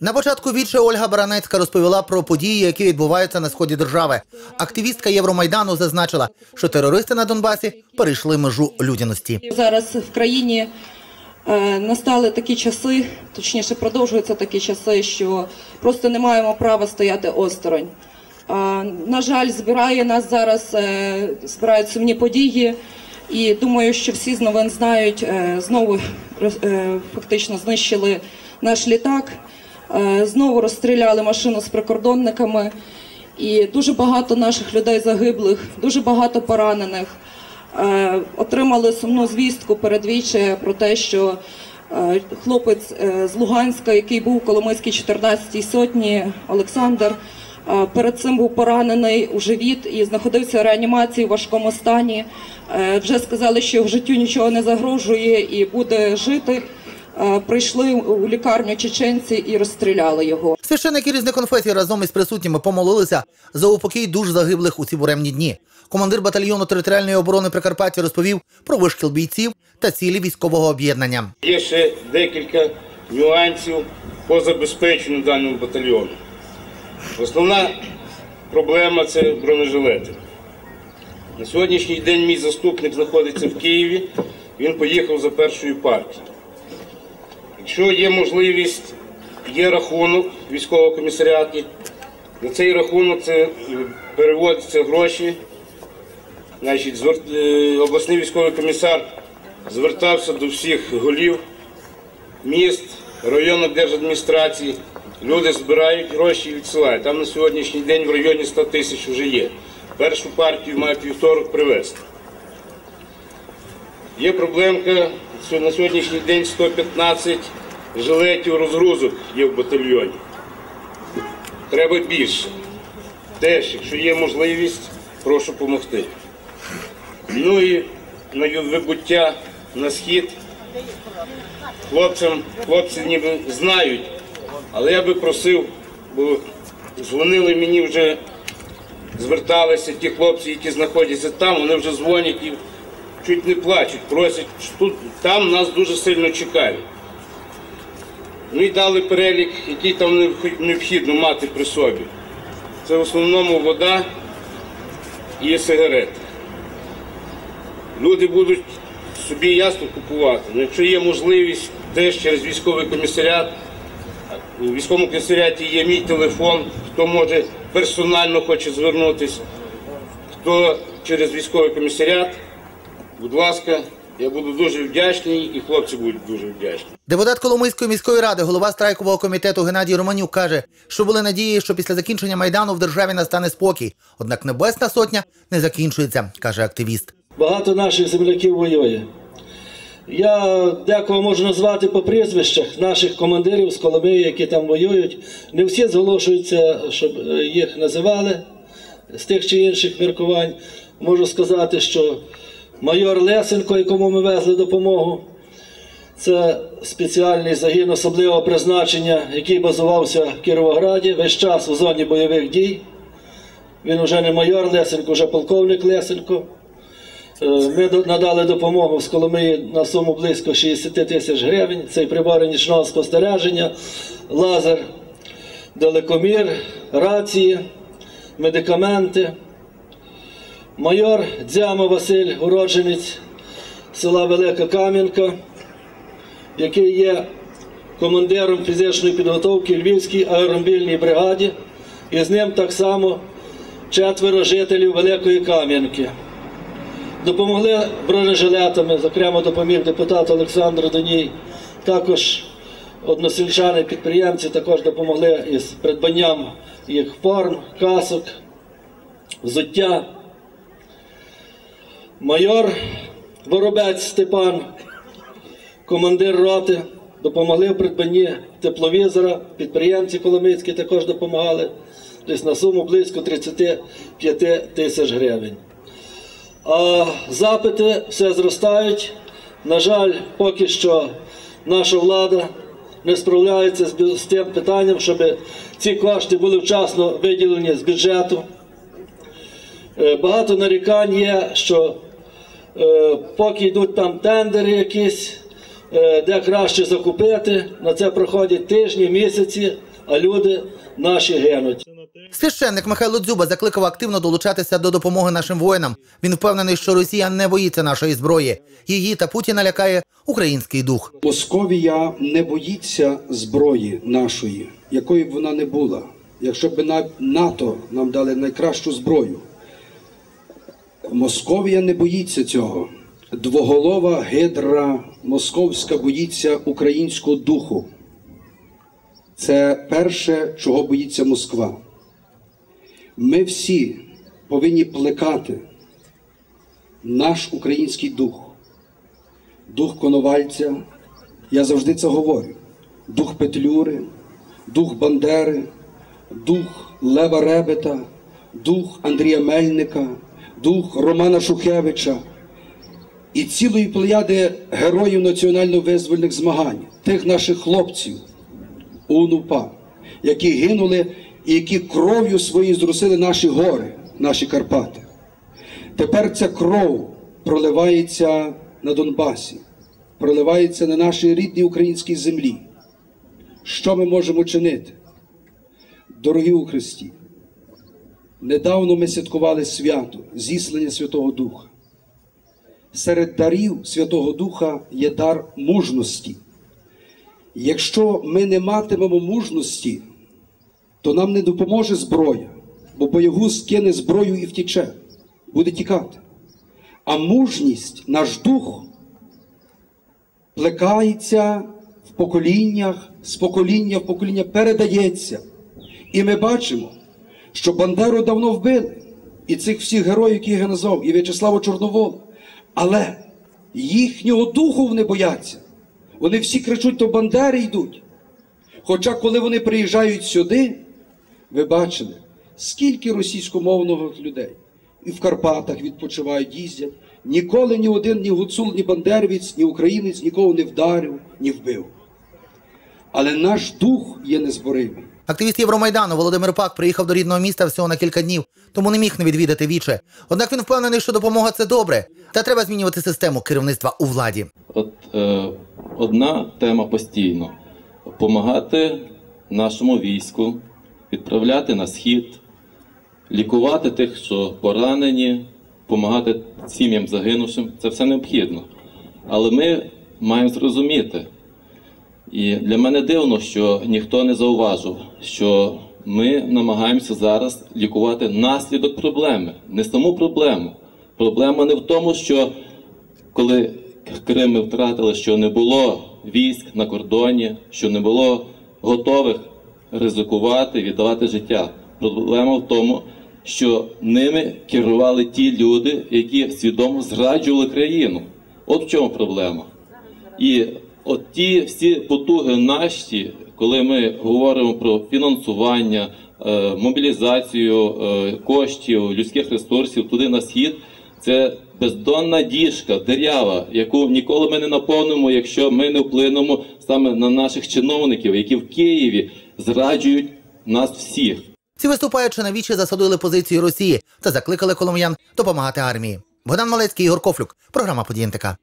На початку віче Ольга Баранецька розповіла про події, які відбуваються на сході держави. Активістка Євромайдану зазначила, що терористи на Донбасі перейшли межу людяності. Зараз в країні е, настали такі часи, точніше продовжуються такі часи, що просто не маємо права стояти осторонь. Е, на жаль, збирає нас зараз, е, збирають сумні події, і думаю, що всі з новин знають, знову роз- фактично знищили наш літак, знову розстріляли машину з прикордонниками. І дуже багато наших людей загиблих, дуже багато поранених. Е, отримали сумну звістку передвіче про те, що е, хлопець е, з Луганська, який був у Коломийській 14-й сотні, Олександр, е, перед цим був поранений у живіт і знаходився в реанімації в важкому стані. Е, Вже сказали, що його життю нічого не загрожує і буде жити. Е, Прийшли у лікарню чеченці і розстріляли його. Священники різних конфесій разом із присутніми помолилися за упокій душ загиблих у ці буремні дні. Командир батальйону територіальної оборони Прикарпаття розповів про вишкіл бійців та цілі військового об'єднання. Є ще декілька нюансів по забезпеченню даного батальйону. Основна проблема це бронежилети. На сьогоднішній день мій заступник знаходиться в Києві, він поїхав за першою партією. Якщо є можливість, є рахунок в військовому комісаріаті, на цей рахунок це е, переводяться гроші. Значить, звер- е, обласний військовий комісар звертався до всіх голів міст, районних держадміністрацій. Люди збирають гроші і відсилають. Там на сьогоднішній день в районі 100 тисяч вже є. Першу партію має півторок привезти. Є проблемка, що на сьогоднішній день 115 жилетів розгрузок є в батальйоні. Треба більше. Теж, якщо є можливість, прошу допомогти. Ну і на вибуття на схід. Хлопцям, хлопці ніби знають, але я би просив, бо дзвонили мені вже, зверталися ті хлопці, які знаходяться там, вони вже дзвонять і чуть не плачуть, просять, тут, там нас дуже сильно чекають. Ну і дали перелік, який там необхідно мати при собі. Це в основному вода і сигарети. Люди будуть собі ясно купувати. Ну, якщо є можливість, теж через військовий комісаріат. У військовому комісаріаті є мій телефон, хто може персонально хоче звернутися, хто через військовий комісаріат, будь ласка, я буду дуже вдячний і хлопці будуть дуже вдячні. Депутат Коломийської міської ради, голова страйкового комітету Геннадій Романюк каже, що були надії, що після закінчення майдану в державі настане спокій. Однак Небесна сотня не закінчується, каже активіст. Багато наших земляків воює. Я декого можу назвати по прізвищах наших командирів з Коломиї, які там воюють. Не всі зголошуються, щоб е, їх називали з тих чи інших міркувань. Можу сказати, що майор Лесенко, якому ми везли допомогу, це спеціальний загін особливого призначення, який базувався в Кіровограді весь час у зоні бойових дій. Він вже не майор Лесенко, вже полковник Лесенко. Е, Ми надали допомогу з Коломиї на суму близько 60 тисяч гривень. Це і прибори нічного спостереження, лазер, далекомір, рації, медикаменти. Майор Дзяма Василь, уродженець села Велика Кам'янка, який є командиром фізичної підготовки Львівській аеромобільній бригаді, і з ним так само четверо жителів Великої Кам'янки. Допомогли бронежилетами, зокрема допоміг депутат Олександр Доній. Також односельчани, підприємці також допомогли із придбанням їх форм, касок, взуття. Майор Воробець Степан, командир роти, допомогли в придбанні тепловізора. Підприємці Коломийські також допомагали десь на суму близько 35 тисяч гривень. А запити все зростають. На жаль, поки що наша влада не справляється з тим питанням, щоб ці кошти були вчасно виділені з бюджету. Е, Багато нарікань є, що е, поки йдуть там тендери якісь, е, де краще закупити. На це проходять тижні, місяці, а люди наші гинуть. Священник Михайло Дзюба закликав активно долучатися до допомоги нашим воїнам. Він впевнений, що Росія не боїться нашої зброї. Її та Путіна лякає український дух. Московія не боїться зброї нашої, якою б вона не була. Якщо б НАТО нам дали найкращу зброю. Московія не боїться цього. Двоголова гидра московська боїться українського духу. Це перше, чого боїться Москва. Ми всі повинні плекати наш український дух дух Коновальця, я завжди це говорю. Дух Петлюри, дух Бандери, дух Лева Ребета, дух Андрія Мельника, дух Романа Шухевича і цілої плеяди героїв національно-визвольних змагань, тих наших хлопців УНУПА, які гинули і які кров'ю своєю зрусили наші гори, наші Карпати. Тепер ця кров проливається на Донбасі, проливається на нашій рідній українській землі. Що ми можемо чинити? Дорогі у Христі, недавно ми святкували свято, зіслання Святого Духа. Серед дарів Святого Духа є дар мужності. Якщо ми не матимемо мужності, то нам не допоможе зброя, бо боягуз кине зброю і втіче, буде тікати. А мужність, наш дух, плекається в поколіннях, з покоління в покоління передається. І ми бачимо, що Бандеру давно вбили, і цих всіх героїв, яких я назвав, і В'ячеслава Чорновола. Але їхнього духу вони бояться. Вони всі кричуть, то Бандери йдуть. Хоча, коли вони приїжджають сюди, ви бачили, скільки російськомовних людей і в Карпатах відпочивають, їздять. Ніколи ні один, ні гуцул, ні бандерівець, ні українець нікого не вдарив, ні вбив. Але наш дух є незборимий. Активіст Євромайдану Володимир Пак приїхав до рідного міста всього на кілька днів, тому не міг не відвідати віче. Однак він впевнений, що допомога це добре, та треба змінювати систему керівництва у владі. От е, одна тема постійно: допомагати нашому війську, відправляти на схід, лікувати тих, що поранені, допомагати сім'ям загинувшим. Це все необхідно. Але ми маємо зрозуміти. І для мене дивно, що ніхто не зауважив, що ми намагаємося зараз лікувати наслідок проблеми, не саму проблему. Проблема не в тому, що коли Крим ми втратили, що не було військ на кордоні, що не було готових ризикувати, віддавати життя. Проблема в тому, що ними керували ті люди, які свідомо зраджували країну. От в чому проблема. І от ті всі потуги наші, коли ми говоримо про фінансування, е, мобілізацію е, коштів, людських ресурсів туди на схід, це бездонна діжка, дирява, яку ніколи ми не наповнимо, якщо ми не вплинемо саме на наших чиновників, які в Києві зраджують нас всіх. Ці виступаючи на вічі засудили позиції Росії та закликали коломиян допомагати армії. Богдан Малецький, Ігор Кофлюк, програма «Події НТК».